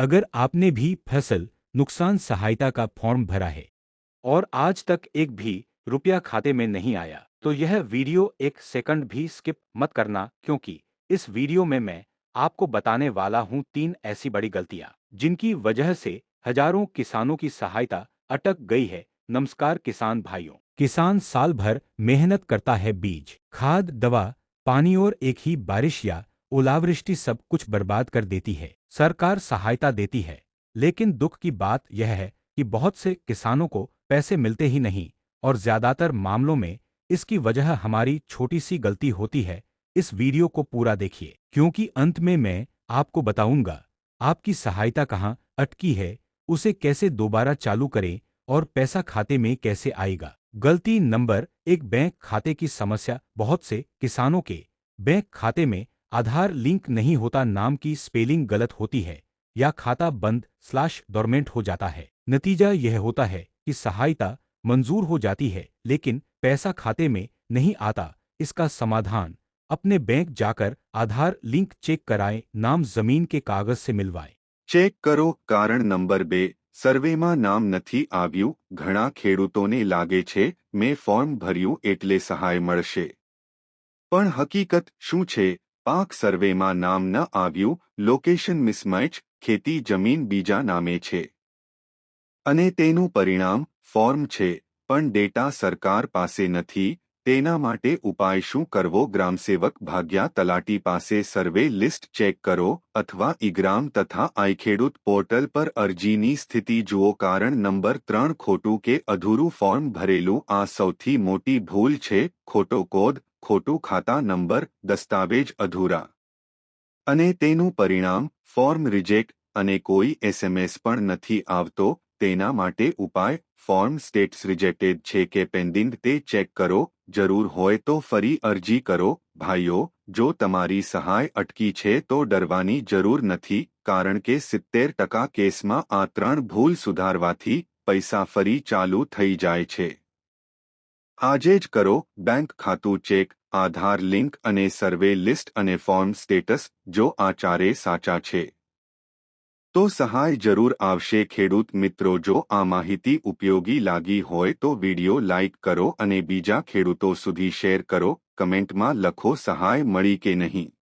अगर आपने भी फ़सल नुकसान सहायता का फॉर्म भरा है और आज तक एक भी रुपया खाते में नहीं आया तो यह वीडियो एक सेकंड भी स्किप मत करना क्योंकि इस वीडियो में मैं आपको बताने वाला हूँ तीन ऐसी बड़ी गलतियाँ, जिनकी वजह से हज़ारों किसानों की सहायता अटक गई है। नमस्कार किसान भाइयों। किसान साल भर मेहनत करता है बीज, खाद, दवा, पानी और एक ही बारिश या ओलावृष्टि सब कुछ बर्बाद कर देती है, सरकार सहायता देती है। लेकिन दुख की बात यह है कि बहुत से किसानों को पैसे मिलते ही नहीं और ज़्यादातर मामलों में इसकी वजह हमारी छोटी सी गलती होती है। इस वीडियो को पूरा देखिए, क्योंकि अंत में मैं आपको बताऊँगा, आपकी सहायता कहाँ अटकी है, उसे कैसे दोबारा चालू करें और पैसा खाते में कैसे आएगा। गलती नंबर एक बैंक खाते की समस्या बहुत से किसानों के बैंक खाते में आधार लिंक नहीं होता नाम की स्पेलिंग गलत होती है या खाता बंद स्लैश डॉर्मेंट हो जाता है नतीजा यह होता है कि सहायता मंजूर हो जाती है लेकिन पैसा खाते में नहीं आता इसका समाधान अपने बैंक जाकर आधार लिंक चेक कराएं नाम जमीन के कागज से मिलवाएं ચેક કરો કારણ નંબર બે સર્વેમાં નામ નથી આવ્યું ઘણા ખેડૂતોને લાગે છે મેં ફોર્મ ભર્યું એટલે સહાય મળશે પણ હકીકત શું છે પાક સર્વેમાં નામ ન આવ્યું લોકેશન મિસમેચ ખેતી જમીન બીજા નામે છે. અને તેનું પરિણામ ફોર્મ છે, પણ ડેટા સરકાર પાસે નથી, તેના માટે ઉપાય શું કરવો? ગ્રામસેવક ભાગ્યા તલાટી પાસે સર્વે લિસ્ટ ચેક કરો, અથવા ઇગ્રામ તથા આઈખેડૂત પોર્ટલ પર અરજીની સ્થિતિ જુઓ. કારણ નંબર ત્રણ ખોટું કે અધૂરું ફોર્મ ભરેલું, આ સૌથી મોટી ભૂલ છે, ખોટો કોડ ખોટું ખાતા નંબર, દસ્તાવેજ અધૂરા. અને તેનું પરિણામ, ફોર્મ રિજેક્ટ અને કોઈ એસએમએસ પણ નથી આવતો, તેના માટે ઉપાય, ફોર્મ સ્ટેટ્સ રિજેક્ટેડ છે કે પેન્ડિંગ તે ચેક કરો, જરૂર હોય તો ફરી અરજી કરો, ભાઈઓ, જો તમારી સહાય અટકી છે તો ડરવાની જરૂર નથી, કારણ કે સિત્તેર ટકા કેસમાં આ ત્રણ ભૂલ સુધારવાથી પૈસા ફરી ચાલુ થઈ જાય છે. આજે જ કરો બેંક ખાતું ચેક, આધાર લિંક અને સર્વે લિસ્ટ અને ફોર્મ સ્ટેટસ જો આ ચારે સાચા છે. તો સહાય જરૂર આવશે. ખેડૂત મિત્રો, જો આ માહિતી ઉપયોગી લાગી હોય તો વિડિયો લાઇક કરો અને બીજા ખેડૂતો સુધી શેર કરો. કમેન્ટમાં લખો સહાય મળી કે નહીં.